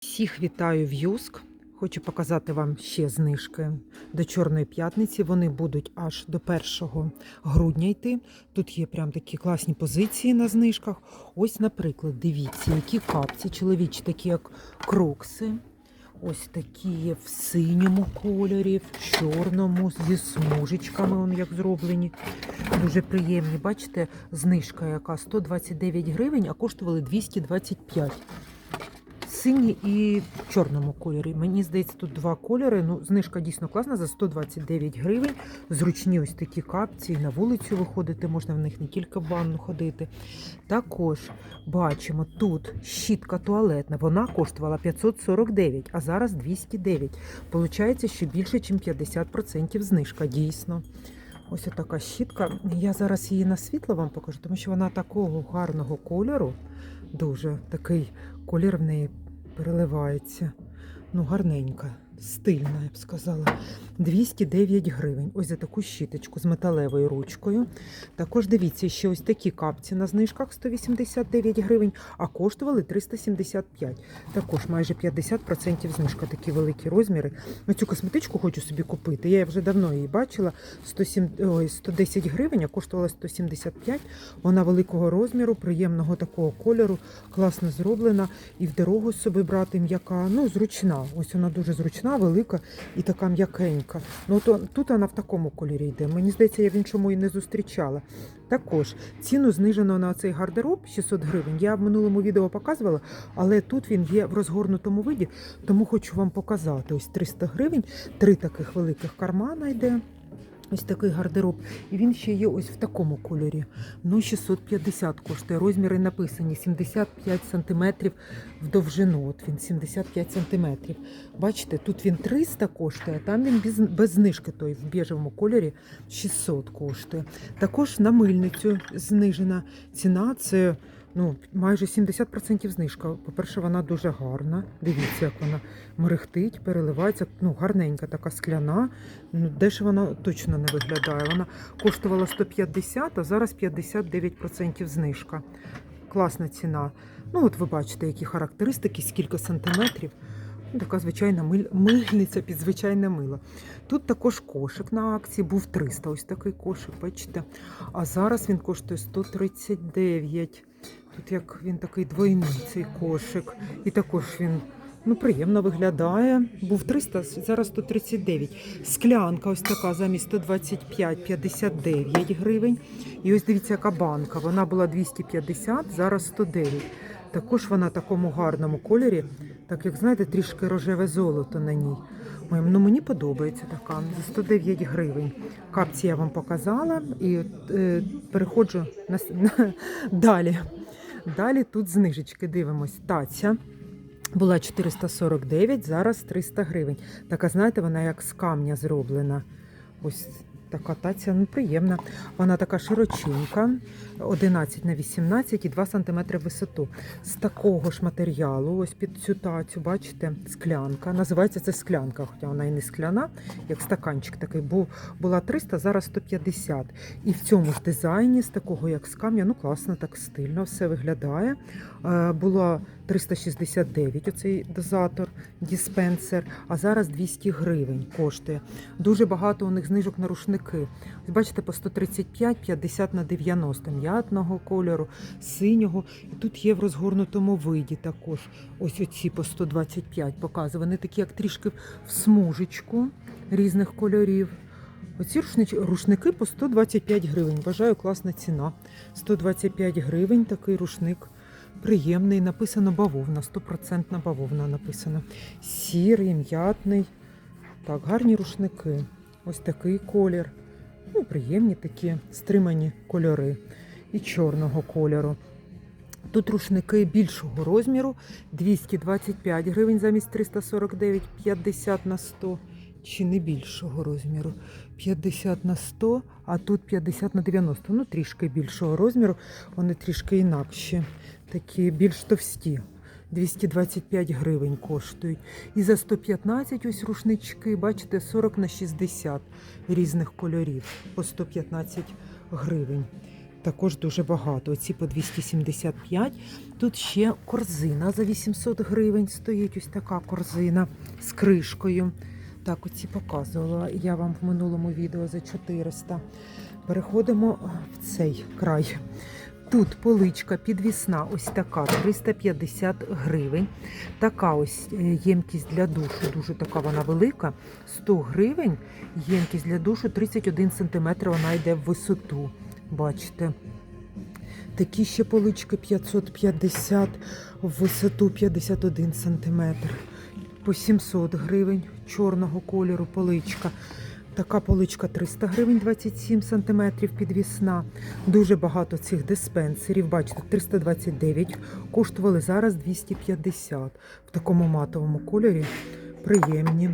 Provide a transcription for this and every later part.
Всіх вітаю в Юск. Хочу показати вам ще знижки до Чорної п'ятниці. Вони будуть аж до 1 грудня йти. Тут є прям такі класні позиції на знижках. Ось, наприклад, дивіться, які капці чоловічі, такі як крокси. Ось такі є в синьому кольорі, в чорному, зі смужечками, он як зроблені. Дуже приємні. Бачите, знижка яка 129 гривень, а коштували 225 синій і в чорному кольорі. Мені здається, тут два кольори. Ну, знижка дійсно класна за 129 гривень. Зручні ось такі капці. На вулицю виходити, можна в них не тільки в ванну ходити. Також бачимо тут щітка туалетна. Вона коштувала 549, а зараз 209. Получається, що більше, ніж 50% знижка, дійсно. Ось така щітка. Я зараз її на світло вам покажу, тому що вона такого гарного кольору. Дуже такий колір в неї переливається. Ну, гарненька, стильна, я б сказала. 209 гривень. Ось за таку щіточку з металевою ручкою. Також дивіться, ще ось такі капці на знижках 189 гривень, а коштували 375. Також майже 50% знижка, такі великі розміри. Ну, цю косметичку хочу собі купити. Я вже давно її бачила. 107, ой, 110 гривень, а коштувала 175. Вона великого розміру, приємного такого кольору, класно зроблена. І в дорогу з собою брати м'яка. Ну, зручна. Ось вона дуже зручна, велика і така м'якенька. Ну, то, тут вона в такому кольорі йде. Мені здається, я в іншому і не зустрічала. Також ціну знижено на цей гардероб 600 гривень. Я в минулому відео показувала, але тут він є в розгорнутому виді, тому хочу вам показати. Ось 300 гривень, три таких великих кармана йде. Ось такий гардероб. І він ще є ось в такому кольорі. Ну, 650 коштує. Розміри написані 75 сантиметрів в довжину. От він 75 сантиметрів. Бачите, тут він 300 коштує, а там він без, без знижки той в біжевому кольорі 600 коштує. Також на мильницю знижена ціна. Це ну, майже 70% знижка. По-перше, вона дуже гарна. Дивіться, як вона мерехтить, переливається. Ну, гарненька така скляна. Ну, дешево вона точно не виглядає. Вона коштувала 150, а зараз 59% знижка. Класна ціна. Ну, от ви бачите, які характеристики, скільки сантиметрів. Ну, Така звичайна миль... мильниця під звичайне мило. Тут також кошик на акції був 300. Ось такий кошик, бачите. А зараз він коштує 139. Тут як він такий двойний цей кошик. І також він ну, приємно виглядає. Був 300, зараз 139. Склянка ось така замість 125 59 гривень. І ось дивіться, яка банка. Вона була 250, зараз 109. Також вона в такому гарному кольорі, так як знаєте, трішки рожеве золото на ній. Ну мені подобається така за 109 гривень. Капці я вам показала і е, переходжу на, на далі. Далі тут знижечки дивимось. Таця була 449, зараз 300 гривень. Така, знаєте, вона як з камня зроблена. Ось така таця, ну приємна. Вона така широченька, 11 на 18 і 2 см висоту. З такого ж матеріалу, ось під цю тацю, бачите, склянка. Називається це склянка, хоча вона і не скляна, як стаканчик такий. Був, була 300, зараз 150. І в цьому ж дизайні, з такого як з камня, ну класно, так стильно все виглядає. Е, Було 369 оцей дозатор, диспенсер, а зараз 200 гривень коштує. Дуже багато у них знижок на рушники. Бачите, по 135, 50 на 90 м'ятного кольору, синього. І тут є в розгорнутому виді також. Ось оці по 125 показую. Вони такі, як трішки в смужечку різних кольорів. Оці рушники по 125 гривень. Вважаю, класна ціна. 125 гривень такий рушник. Приємний, написано бавовна, 100% бавовна написано. Сірий, м'ятний. Так, гарні рушники. Ось такий колір. Ну, приємні такі стримані кольори. І чорного кольору. Тут рушники більшого розміру 225 гривень замість 349, 50 на 100. Чи не більшого розміру? 50 на 100, а тут 50 на 90. Ну, трішки більшого розміру. Вони трішки інакші, такі більш товсті. 225 гривень коштують. І за 115 ось рушнички, бачите, 40 на 60 різних кольорів по 115 гривень. також дуже багато. Оці по 275. Тут ще корзина за 800 гривень стоїть. Ось така корзина з кришкою. Так, оці показувала я вам в минулому відео за 400. Переходимо в цей край. Тут поличка підвісна, ось така 350 гривень. Така ось е, ємкість для душу, дуже така вона велика. 100 гривень. Ємкість для душу 31 см, вона йде в висоту. Бачите. Такі ще полички 550 в висоту 51 см. По 700 гривень чорного кольору поличка. Така поличка 300 гривень 27 см підвісна. Дуже багато цих диспенсерів. Бачите, 329 коштували зараз 250 в такому матовому кольорі. Приємні.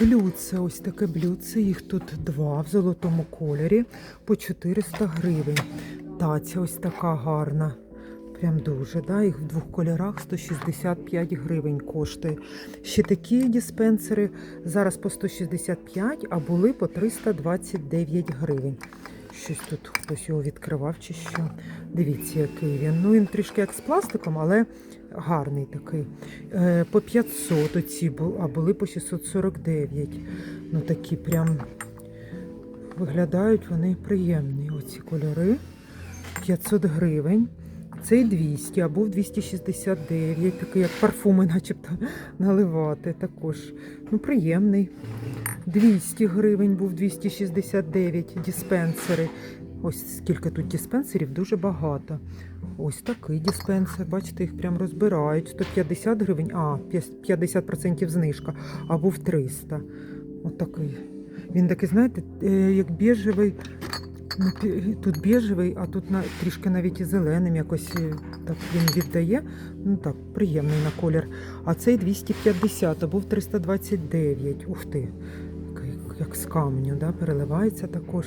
Блюдце, ось таке блюдце, їх тут два в золотому кольорі по 400 гривень. Таця ось така гарна. Прям дуже, да? їх в двох кольорах 165 гривень коштує. Ще такі диспенсери зараз по 165, а були по 329 гривень. Щось тут хтось його відкривав чи що. Дивіться, який він. Ну він трішки як з пластиком, але гарний такий. Е, по 500 оці, бу- а були по 649. Ну такі прям виглядають вони приємні. Оці кольори. 500 гривень. Цей 200, а був 269, такий як парфуми, начебто наливати також. Ну, приємний. 200 гривень був 269 диспенсери. Ось скільки тут диспенсерів, дуже багато. Ось такий диспенсер, бачите, їх прям розбирають. 150 гривень, а 50% знижка, а був 300. Отакий. Він такий, знаєте, е, як біжевий. Ну, Тут біжевий, а тут трішки навіть і зеленим якось е, так він віддає. Ну так, приємний на колір. А цей 250, а був 329. Ух ти, як з каменю, да, переливається також.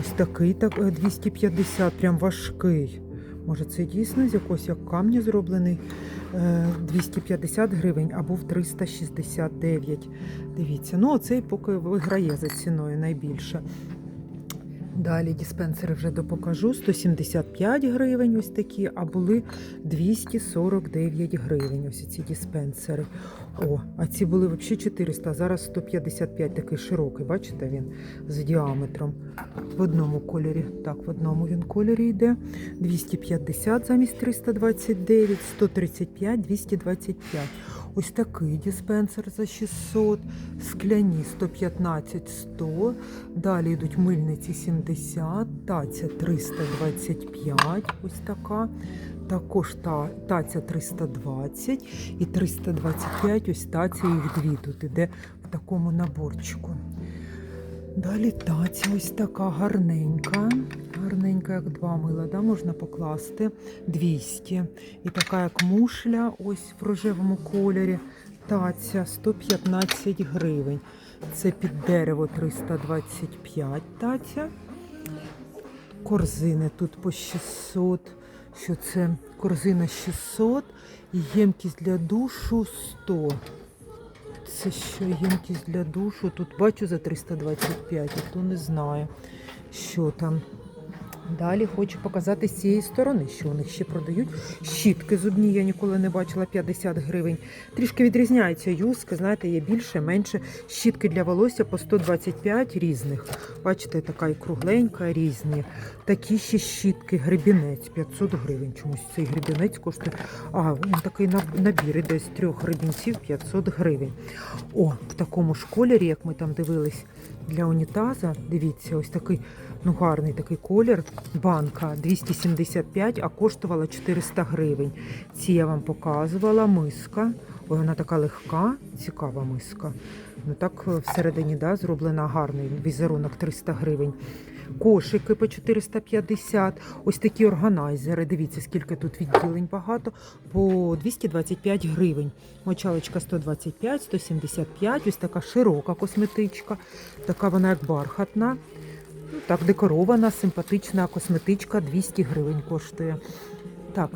Ось такий так, е, 250, прям важкий. Може, це дійсно з якогось як камню зроблений. Е, 250 гривень, а був 369. Дивіться, ну оцей поки виграє за ціною найбільше. Далі диспенсери вже допокажу. 175 гривень ось такі, а були 249 гривень. Ось ці диспенсери. О, а ці були взагалі 400, а зараз 155 такий широкий, бачите, він з діаметром. В одному кольорі. Так, в одному він кольорі йде. 250 замість 329, 135, 225. Ось такий диспенсер за 600, скляні 115, 100. Далі йдуть мильниці 70, таця 325, ось така. Також та, таця 320 і 325, ось таця їх дві тут іде в такому наборчику. Далі таця ось така гарненька. Гарненька, як два мила, да, можна покласти 200. І така, як мушля, ось в рожевому кольорі. Таця 115 гривень. Це під дерево 325 таця. Корзини тут по 600. Що це корзина 600 і ємкість для душу 100. Це що ємкість для душу? Тут бачу за 325, а то не знаю, що там. Далі хочу показати з цієї сторони, що у них ще продають. Щітки зубні я ніколи не бачила 50 гривень. Трішки відрізняються юзки, знаєте, є більше, менше. Щітки для волосся по 125 різних. Бачите, така і кругленька, різні. Такі ще щітки, гребінець 500 гривень. Чомусь цей гребінець коштує. А, він такий набір іде з трьох гребінців 500 гривень. О, в такому ж кольорі, як ми там дивились для унітаза. Дивіться, ось такий ну гарний такий колір. Банка 275, а коштувала 400 гривень. Ці я вам показувала. Миска. Ой, вона така легка, цікава миска. Ну так е, всередині да, зроблена гарний візерунок 300 гривень. Кошики по 450. Ось такі органайзери. Дивіться, скільки тут відділень багато. По 225 гривень. Мочалочка 125, 175. Ось така широка косметичка. Така вона як бархатна. Так, декорована, симпатична косметичка 200 гривень коштує. Так,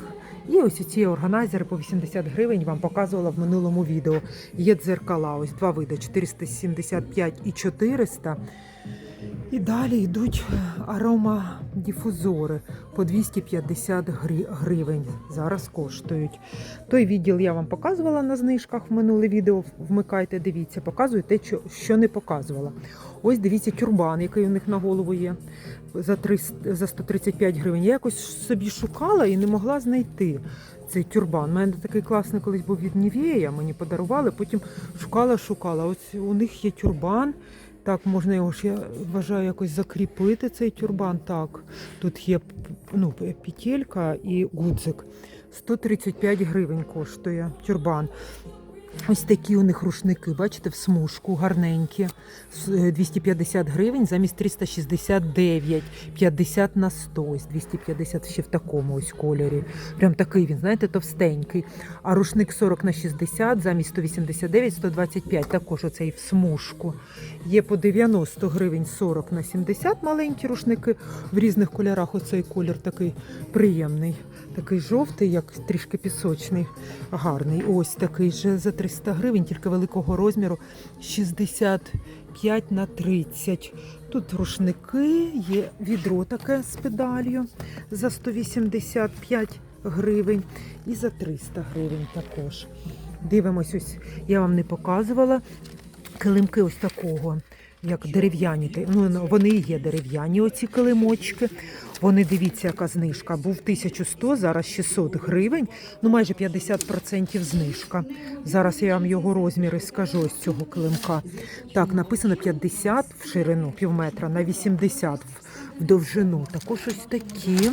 і ось ці органайзери по 80 гривень вам показувала в минулому відео. Є дзеркала, ось два види 475 і 400. І далі йдуть аромадіфузори по 250 гривень. Зараз коштують. Той відділ я вам показувала на знижках в минуле відео. Вмикайте, дивіться, показую те, що, не показувала. Ось дивіться тюрбан, який у них на голову є за 300, за 135 гривень. Я якось собі шукала і не могла знайти цей тюрбан. У мене такий класний колись був від Нівея, мені подарували, потім шукала, шукала. Ось у них є тюрбан. Так, можна його ж, я вважаю, якось закріпити цей тюрбан. Так, тут є ну, петелька і гудзик. 135 гривень коштує тюрбан. Ось такі у них рушники, бачите, в смужку, гарненькі. Е, 250 гривень замість 369, 50 на 100, ось 250 ще в такому ось кольорі. Прям такий він, знаєте, товстенький. А рушник 40 на 60 замість 189, 125, також оцей в смужку. Є по 90 гривень 40 на 70 маленькі рушники в різних кольорах. Оцей колір такий приємний. Такий жовтий, як трішки пісочний, гарний. Ось такий же за 300 гривень, тільки великого розміру 65 на 30. Тут рушники, є відро таке з педалью за 185 гривень і за 300 гривень також. Дивимось, ось я вам не показувала. Килимки ось такого, як дерев'яні. Ну, ну, вони і є дерев'яні, оці килимочки. Вони, дивіться, яка знижка. Був 1100, зараз 600 гривень, ну майже 50% знижка. Зараз я вам його розміри скажу з цього килимка. Так, написано 50 в ширину, пів метра, на 80 в- в довжину. Також ось такі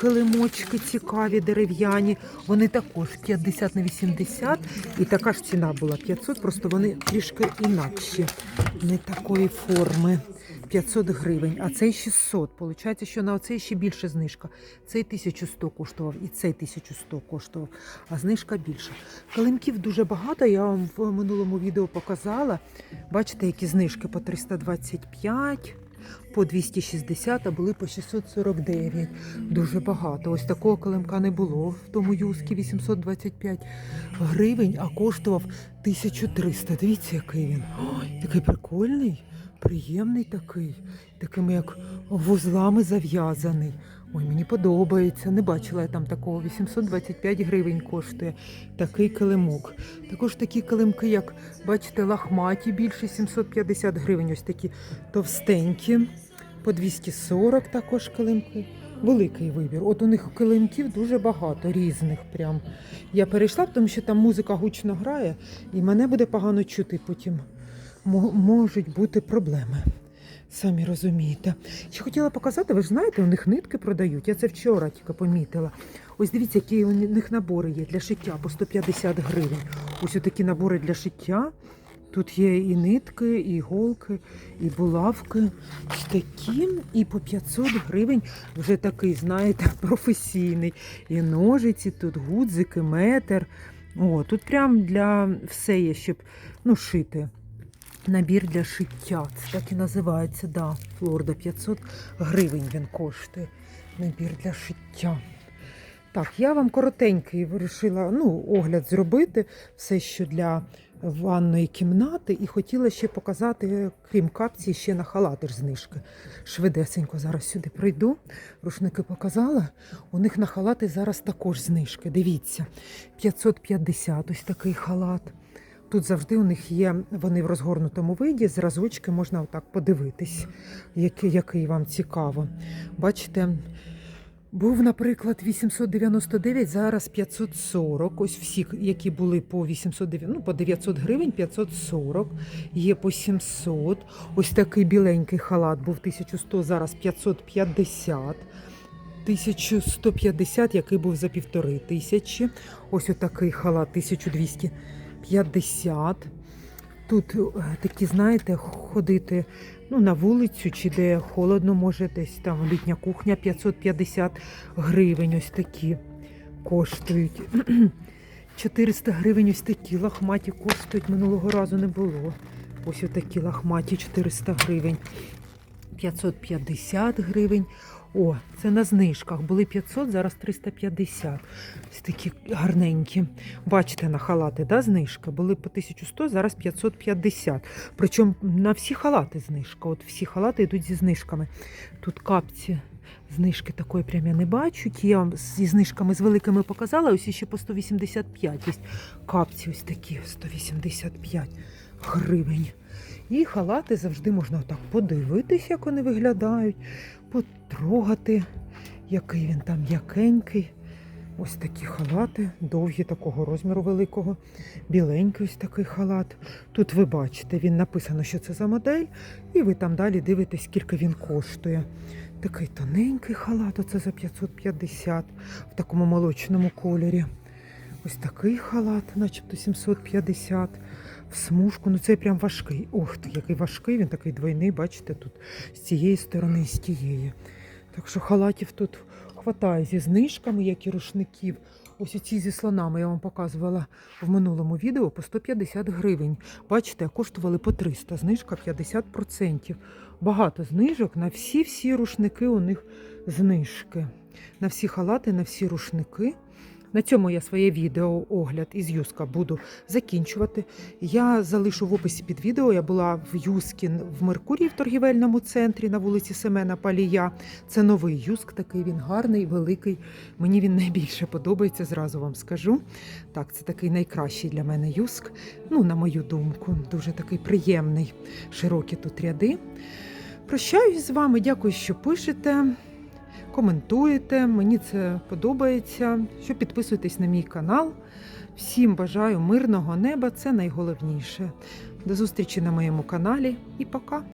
килимочки цікаві, дерев'яні. Вони також 50 на 80. І така ж ціна була 500, просто вони трішки інакші, не такої форми. 500 гривень, а цей 600. Получається, що на оцей ще більше знижка. Цей 1100 коштував і цей 1100 коштував, а знижка більша. Килимків дуже багато, я вам в минулому відео показала. Бачите, які знижки по 325, по 260, а були по 649. Дуже багато. Ось такого килимка не було в тому юскі 825 гривень, а коштував 1300. Дивіться, який він. Ой, такий прикольний, приємний такий, такими як вузлами зав'язаний. Ой, мені подобається. Не бачила я там такого. 825 гривень коштує такий килимок. Також такі килимки, як бачите, лахматі більше 750 гривень. Ось такі товстенькі. По 240 також килимки. Великий вибір. От у них килимків дуже багато різних. Прям. Я перейшла, тому що там музика гучно грає, і мене буде погано чути потім. Мо- можуть бути проблеми. Самі розумієте. Ще хотіла показати, ви ж знаєте, у них нитки продають. Я це вчора тільки помітила. Ось дивіться, які у них набори є для шиття по 150 гривень. Ось такі набори для шиття. Тут є і нитки, і іголки, і булавки. Ось такі, і по 500 гривень вже такий, знаєте, професійний. І ножиці, тут гудзики, метр. О, тут прям для все є, щоб ну, шити. Набір для шиття. Це так і називається, да. Флорда 500 гривень він коштує. Набір для шиття. Так, я вам коротенький вирішила ну, огляд зробити, все, що для ванної кімнати, і хотіла ще показати, крім капці, ще на халати ж знижки. Швидесенько зараз сюди прийду. Рушники показала. У них на халати зараз також знижки. Дивіться, 550 ось такий халат. Тут завжди у них є, вони в розгорнутому виді, зразочки можна отак подивитись, який, який вам цікаво. Бачите, був, наприклад, 899, зараз 540. Ось всі, які були по 809, ну, по 900 гривень, 540, є по 700. Ось такий біленький халат був 1100, зараз 550. 1150, який був за півтори тисячі. Ось отакий халат 1250. Тут е, такі, знаєте, ходити ну, на вулицю чи де холодно, може, десь там літня кухня 550 гривень. Ось такі коштують. 400 гривень ось такі лахматі коштують. Минулого разу не було. Ось отакі лахматі 400 гривень. 550 гривень. О, це на знижках. Були 500, зараз 350. Ось такі гарненькі. Бачите, на халати, да, знижка? Були по 1100, зараз 550. Причому на всі халати знижка. От всі халати йдуть зі знижками. Тут капці. Знижки такої прям я не бачу. Я вам зі знижками з великими показала. Ось ще по 185 є. Капці ось такі 185 гривень. І халати завжди можна отак подивитись, як вони виглядають, потрогати, який він там м'якенький. Ось такі халати, довгі такого розміру великого, біленький ось такий халат. Тут ви бачите, він написано, що це за модель, і ви там далі дивитесь, скільки він коштує. Такий тоненький халат, оце за 550 в такому молочному кольорі. Ось такий халат, начебто 750 в смужку. Ну це прям важкий. Ох, який важкий, він такий двойний, бачите, тут з цієї сторони і з тієї. Так що халатів тут хватає зі знижками, як і рушників. Ось ці зі слонами я вам показувала в минулому відео по 150 гривень. Бачите, коштували по 300, знижка 50%. Багато знижок на всі-всі рушники у них знижки. На всі халати, на всі рушники. На цьому я своє відео огляд із Юска буду закінчувати. Я залишу в описі під відео. Я була в Юскін в Меркурії в торгівельному центрі на вулиці Семена Палія. Це новий Юск, такий він гарний, великий. Мені він найбільше подобається, зразу вам скажу. Так, це такий найкращий для мене Юск. Ну, на мою думку, дуже такий приємний, широкі тут ряди. Прощаюсь з вами, дякую, що пишете коментуєте. Мені це подобається. Що підписуєтесь на мій канал. Всім бажаю мирного неба, це найголовніше. До зустрічі на моєму каналі і пока!